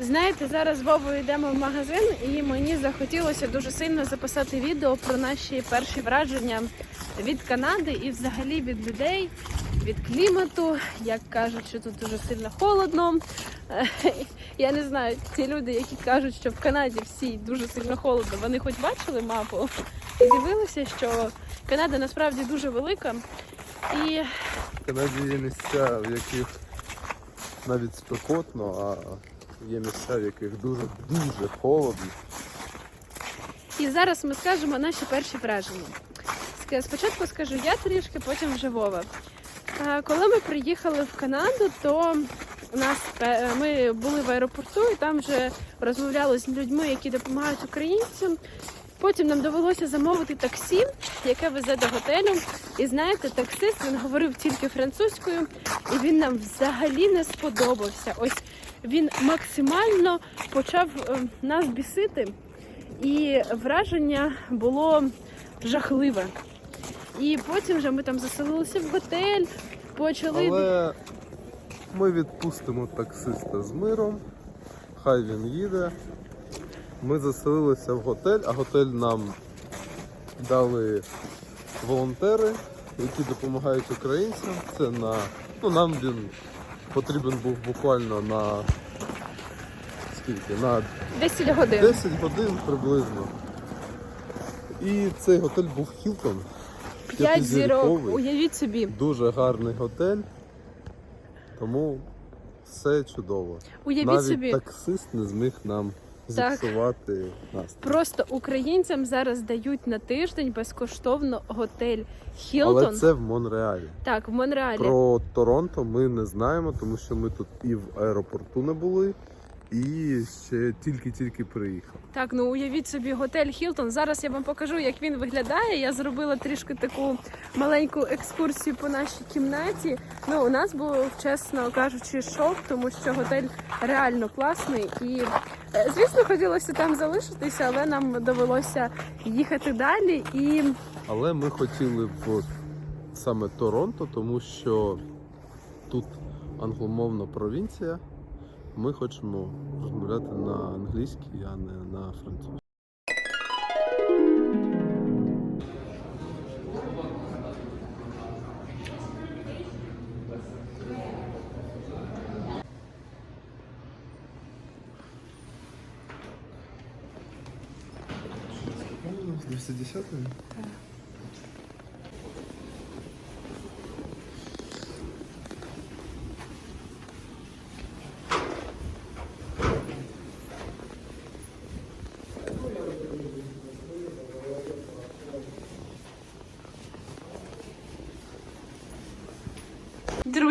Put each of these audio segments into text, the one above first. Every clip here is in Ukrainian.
Знаєте, зараз з йдемо в магазин, і мені захотілося дуже сильно записати відео про наші перші враження від Канади і взагалі від людей, від клімату. Як кажуть, що тут дуже сильно холодно. Е, Я не знаю, ті люди, які кажуть, що в Канаді всі дуже сильно холодно, вони хоч бачили мапу і дивилися, що Канада насправді дуже велика. І В Канаді є місця, в яких навіть спекотно, а є місця, в яких дуже дуже холодно. І зараз ми скажемо наші перші враження. Спочатку скажу я трішки, потім вже Вова. Коли ми приїхали в Канаду, то нас е, ми були в аеропорту і там вже розмовляли з людьми, які допомагають українцям. Потім нам довелося замовити таксі, яке везе до готелю. І знаєте, таксист він говорив тільки французькою, і він нам взагалі не сподобався. Ось він максимально почав е, нас бісити. І враження було жахливе. І потім вже ми там заселилися в готель, почали. Але ми відпустимо таксиста з миром, хай він їде. Ми заселилися в готель, а готель нам дали волонтери, які допомагають українцям. Це на. Ну, нам він потрібен був буквально на скільки? На 10 годин. 10 годин приблизно. І цей готель був Хілтон. 5 зірок. Уявіть собі. Дуже гарний готель. Тому все чудово. Уявіть Навіть собі. таксист не зміг нам. Зіпсувати настрій. Просто українцям зараз дають на тиждень безкоштовно готель Хілтон. Але це в Монреалі. Так, в Монреалі. Про Торонто ми не знаємо, тому що ми тут і в аеропорту не були, і ще тільки-тільки приїхали. Так, ну уявіть собі готель Хілтон. Зараз я вам покажу, як він виглядає. Я зробила трішки таку маленьку екскурсію по нашій кімнаті. Ну, у нас був, чесно кажучи, шок, тому що готель реально класний. І, звісно, хотілося там залишитися, але нам довелося їхати далі. І Але ми хотіли в саме Торонто, тому що тут англомовна провінція. Ми хочемо розмовляти на англійській, а не на французькій. 있었어요.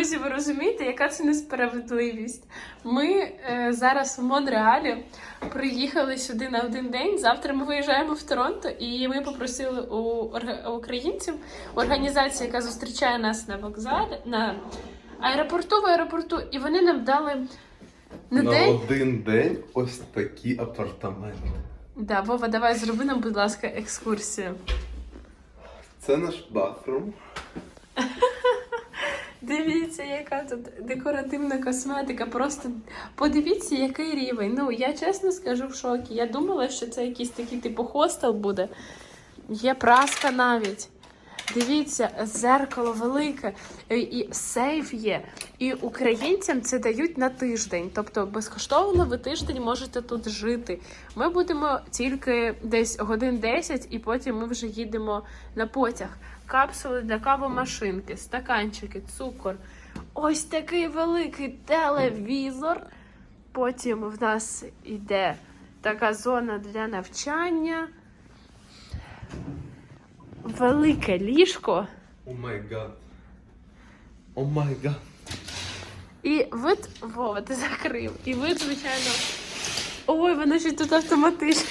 Друзі, ви розумієте, яка це несправедливість? Ми е, зараз в Монреалі приїхали сюди на один день. Завтра ми виїжджаємо в Торонто, і ми попросили у українців організацію, яка зустрічає нас на вокзалі, на аеропорту в аеропорту, і вони нам дали на На день. один день ось такі апартаменти. Да, Вова, давай зроби нам, будь ласка, екскурсію. Це наш батрум. Дивіться, яка тут декоративна косметика. Просто подивіться, який рівень. Ну, я чесно скажу в шокі. Я думала, що це якийсь такий типу хостел буде. Є праска навіть. Дивіться, зеркало велике, і- і сейф є. І українцям це дають на тиждень. Тобто безкоштовно ви тиждень можете тут жити. Ми будемо тільки десь годин 10, і потім ми вже їдемо на потяг. Капсули для кавомашинки, стаканчики, цукор. Ось такий великий телевізор. Потім в нас йде така зона для навчання. Велике ліжко. О май гад. О май гад. І вид Вова, ти закрив. І вид, звичайно. Ой, воно ще тут автоматично.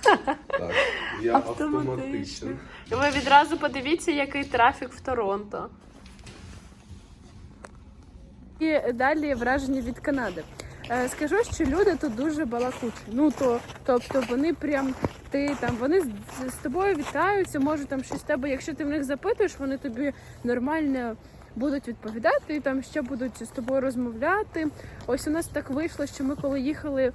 Так, я Автоматично. ви відразу подивіться, який трафік в Торонто. І далі враження від Канади. Е, Скажу, що люди тут дуже балакучі. Ну то, тобто вони прям ти там вони з, з тобою вітаються, може там щось тебе. Якщо ти в них запитуєш, вони тобі нормально будуть відповідати, і там ще будуть з тобою розмовляти. Ось у нас так вийшло, що ми коли їхали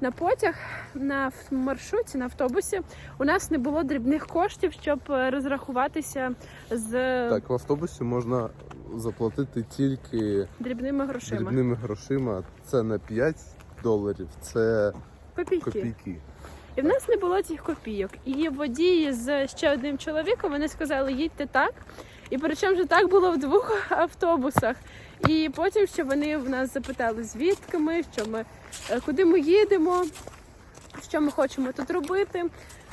на потяг на маршруті, на автобусі, у нас не було дрібних коштів, щоб е, розрахуватися з Так, в автобусі можна заплатити тільки дрібними грошима. дрібними грошима. Це не 5 доларів, це Копійки. копійки. І в нас не було цих копійок. І водії з ще одним чоловіком вони сказали, їдьте так. І причому ж так було в двох автобусах. І потім ще вони в нас запитали, звідки ми, що ми, е, куди ми їдемо, що ми хочемо тут робити.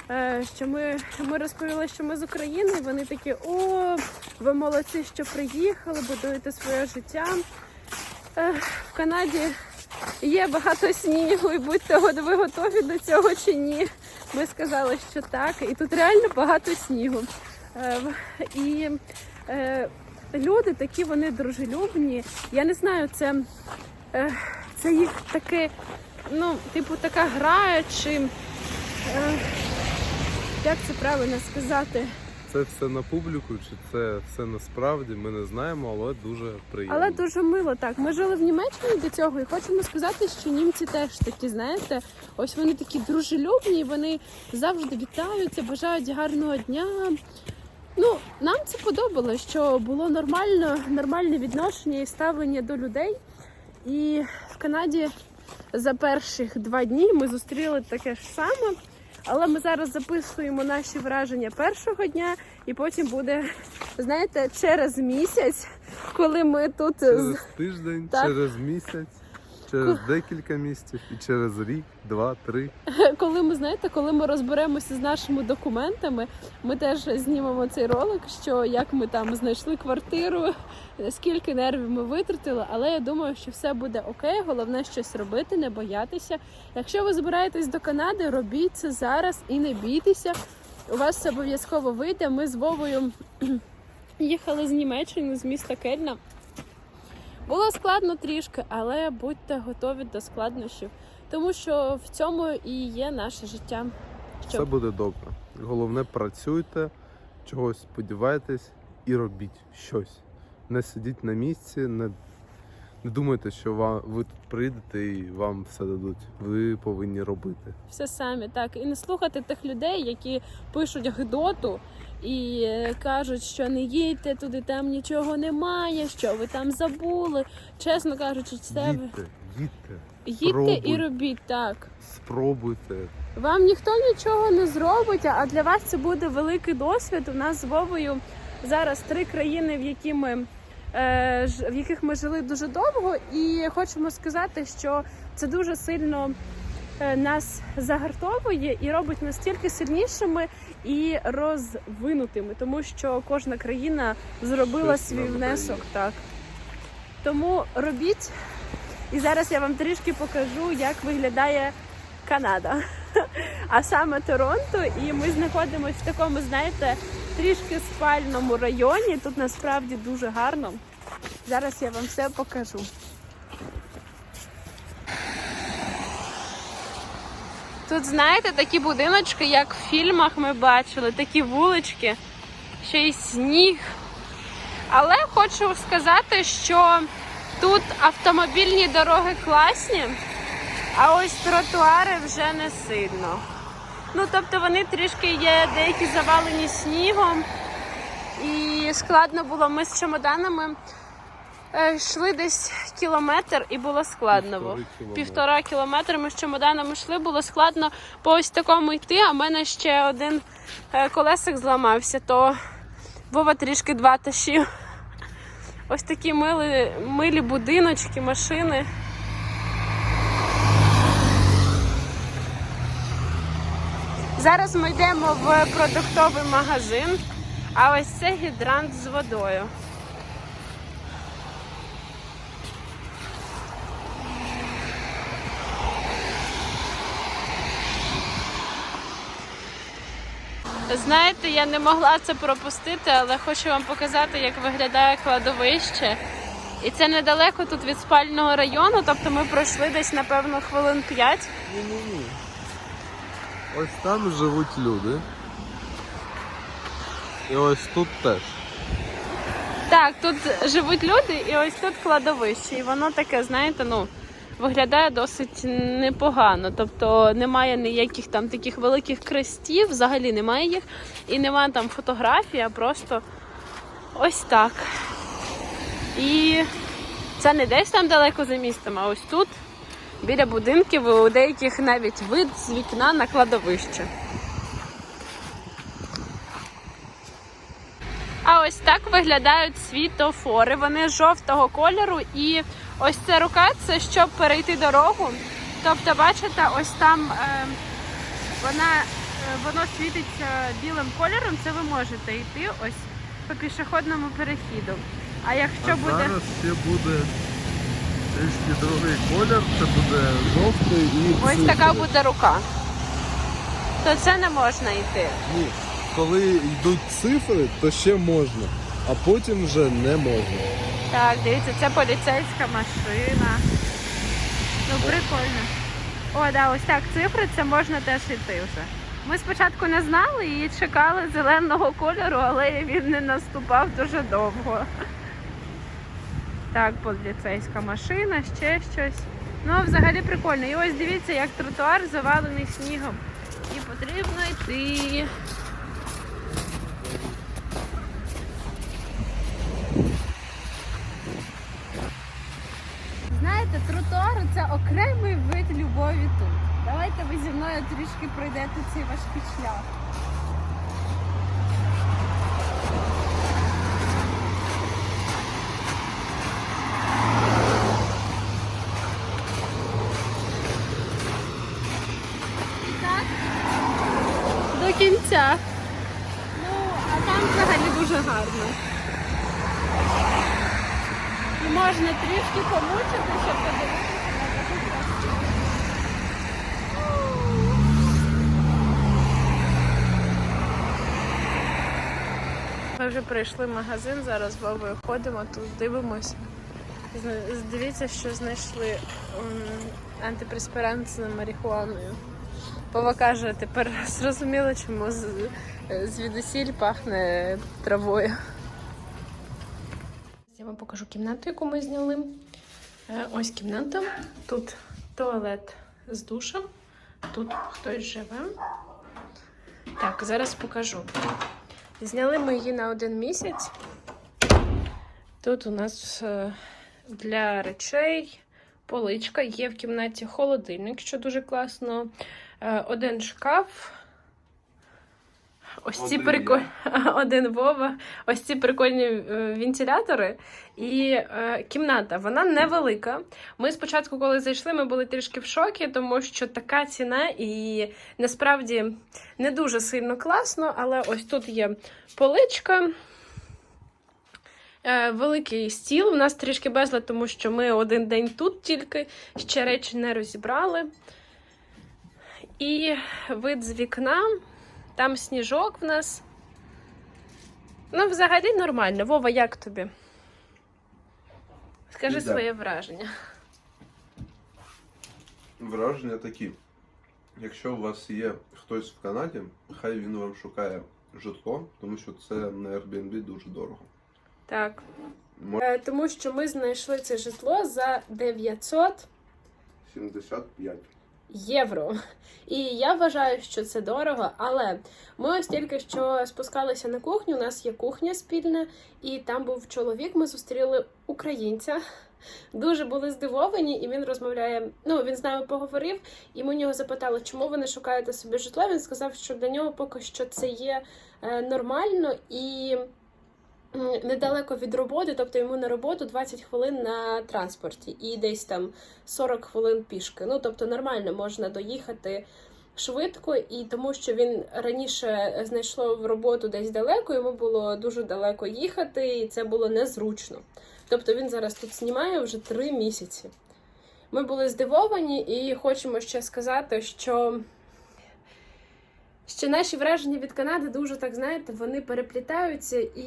е, Що ми, ми розповіли, що ми з України. і Вони такі: о, ви молодці, що приїхали, будуєте своє життя. Е, В Канаді Є багато снігу, і будьте ви готові до цього чи ні. Ми сказали, що так, і тут реально багато снігу. Е, І е, люди такі вони дружелюбні. Я не знаю, це, е, це їх таке, ну, типу, така гра, чи як це правильно сказати? Це все на публіку, чи це все насправді, ми не знаємо, але дуже приємно. Але дуже мило так. Ми жили в Німеччині до цього, і хочемо сказати, що німці теж такі, знаєте, ось вони такі дружелюбні, вони завжди вітаються, бажають гарного дня. Ну, нам це подобалось, що було нормально, нормальне відношення і ставлення до людей. І в Канаді за перших два дні ми зустріли таке ж саме. Але ми зараз записуємо наші враження першого дня, і потім буде, знаєте, через місяць, коли ми тут Через тиждень, Так. через місяць, через декілька місяців і через рік, два, три. коли ми знаєте, коли ми розберемося з нашими документами, ми теж знімемо цей ролик, що як ми там знайшли квартиру, скільки нервів ми витратили. Але я думаю, що все буде окей. Головне щось робити, не боятися. Якщо ви збираєтесь до Канади, робіть це зараз і не бійтеся. У вас все обов'язково вийде. Ми з Вовою їхали з Німеччини, з міста Кельна. Було складно трішки, але будьте готові до складнощів, тому що в цьому і є наше життя. Все буде добре. Головне, працюйте, чогось сподівайтесь і робіть щось. Не сидіть на місці, не, не думайте, що вам, ви тут прийдете і вам все дадуть. Ви повинні робити. все самі так і не слухати тих людей, які пишуть гидоту і е, кажуть, що не їдьте туди, там нічого немає, що ви там забули. Чесно кажучи, це ви Їдьте, їдьте, їдьте і робіть так. спробуйте. Вам ніхто нічого не зробить, а для вас це буде великий досвід. У нас з Вовою зараз три країни, в які ми. Е, В яких ми жили дуже довго, і хочемо сказати, що це дуже сильно е, нас загартовує і робить настільки сильнішими і розвинутими, тому що кожна країна зробила Щось свій внесок. Так тому робіть. І зараз я вам трішки покажу, як виглядає Канада, а саме Торонто. І ми знаходимося в такому, знаєте, трішки спальному районі. Тут насправді дуже гарно. Зараз я вам все покажу. Тут, знаєте, такі будиночки, як в фільмах ми бачили, такі вулички, ще й сніг. Але хочу сказати, що тут автомобільні дороги класні, а ось тротуари вже не сильно. Ну, тобто вони трішки є деякі завалені снігом, і складно було. Ми з чемоданами е, йшли десь кілометр і було складно. Півтори Півтора кілометри ми з чемоданами йшли, було складно по ось такому йти, а в мене ще один е, колесик зламався, то Вова трішки два тащив. Ось такі милі, милі будиночки, машини. Зараз ми йдемо в продуктовий магазин, а ось це гідрант з водою. Знаєте, я не могла це пропустити, але хочу вам показати, як виглядає кладовище. І це недалеко тут від спального району, тобто ми пройшли десь, напевно, хвилин 5. Ні-ні-ні. Ось там живуть люди. І ось тут теж. Так, тут живуть люди, і ось тут кладовище. І воно таке, знаєте, ну. Виглядає досить непогано, тобто немає ніяких там таких великих крестів, взагалі немає їх, і немає там фотографій, а просто ось так. І це не десь там далеко за містом, а ось тут, біля будинків, у деяких навіть вид з вікна на кладовище. А ось так виглядають світофори. Вони жовтого кольору, і ось ця рука це щоб перейти дорогу. Тобто, бачите, ось там е, вона, е, воно світиться білим кольором, це ви можете йти ось по пішохідному перехіду. А якщо а буде. зараз ще буде трішки другий колір, це буде жовтий і Ось така буде рука. То це не можна йти. Ні. Коли йдуть цифри, то ще можна, а потім вже не можна. Так, дивіться, це поліцейська машина. Ну, прикольно. О, да, ось так, цифри, це можна теж йти вже. Ми спочатку не знали і чекали зеленого кольору, але він не наступав дуже довго. Так, поліцейська машина, ще щось. Ну, взагалі прикольно. І ось дивіться, як тротуар завалений снігом. І потрібно йти. Знаєте, тротуар це окремий вид любові тут. Давайте ви зі мною трішки пройдете цей важкий шлях. І так, до кінця. Ну, а там взагалі дуже гарно. І можна трішки помучити, щоб подивитися на таку красу. Ми вже прийшли в магазин, зараз з Вовою ходимо, тут дивимося. Дивіться, що знайшли антипреспірант з марихуаною. Вова каже, тепер зрозуміло, чому звідусіль пахне травою. Я вам покажу кімнату, яку ми зняли. Е, Ось кімната. Тут туалет з душем. Тут хтось живе. Так, зараз покажу. Зняли ми її на один місяць. Тут у нас е, для речей поличка, є в кімнаті холодильник, що дуже класно. Е, Один шкаф. Ось ці Один прикольні. Один Вова. Ось ці прикольні е, вентилятори. І е, кімната, вона невелика. Ми спочатку, коли зайшли, ми були трішки в шокі, тому що така ціна і насправді не дуже сильно класно, але ось тут є поличка. Е, Великий стіл. У нас трішки безлад, тому що ми один день тут тільки ще речі не розібрали. І вид з вікна. Там сніжок в нас. Ну, взагалі нормально. Вова, як тобі? Скажи Іде. своє враження. Враження такі. Якщо у вас є хтось в Канаді, хай він вам шукає житло, тому що це на Airbnb дуже дорого. Так. Мо- Е, тому що ми знайшли це житло за 900 75. Євро. І я вважаю, що це дорого, але ми ось тільки що спускалися на кухню. У нас є кухня спільна, і там був чоловік. Ми зустріли українця. Дуже були здивовані, і він розмовляє. Ну він з нами поговорив, і ми у нього запитали, чому ви не шукаєте собі житло. Він сказав, що для нього поки що це є е, нормально і. Недалеко від роботи, тобто йому на роботу 20 хвилин на транспорті і десь там 40 хвилин пішки. Ну тобто нормально можна доїхати швидко, і тому що він раніше знайшло в роботу десь далеко, йому було дуже далеко їхати, і це було незручно. Тобто він зараз тут знімає вже три місяці. Ми були здивовані і хочемо ще сказати, що. Що наші враження від Канади дуже так знаєте, вони переплітаються, і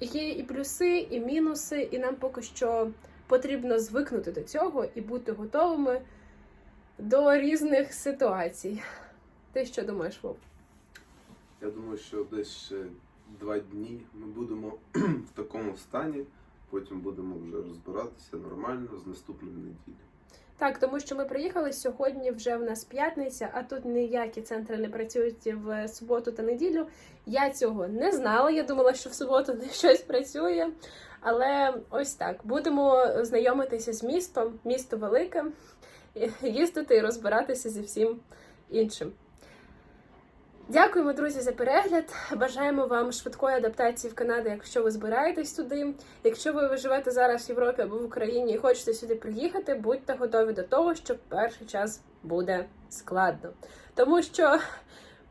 є і плюси, і мінуси, і нам поки що потрібно звикнути до цього і бути готовими до різних ситуацій. Ти що думаєш, Вов? Я думаю, що десь ще два дні ми будемо в такому стані, потім будемо вже розбиратися нормально з наступної неділі. Так, тому що ми приїхали сьогодні. Вже в нас п'ятниця, а тут ніякі центри не працюють в суботу та неділю. Я цього не знала. Я думала, що в суботу не щось працює. Але ось так будемо знайомитися з містом. Місто велике, їздити і розбиратися зі всім іншим. Дякуємо, друзі, за перегляд. Бажаємо вам швидкої адаптації в Канаду, якщо ви збираєтесь туди. Якщо ви живете зараз в Європі або в Україні і хочете сюди приїхати, будьте готові до того, що перший час буде складно. Тому що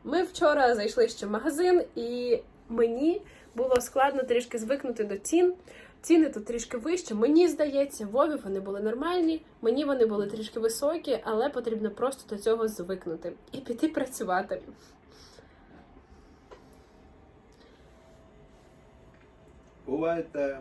ми вчора зайшли ще в магазин, і мені було складно трішки звикнути до цін. Ціни тут трішки вищі. Мені здається, Вові вони були нормальні, мені вони були трішки високі, але потрібно просто до цього звикнути і піти працювати. Бувайте!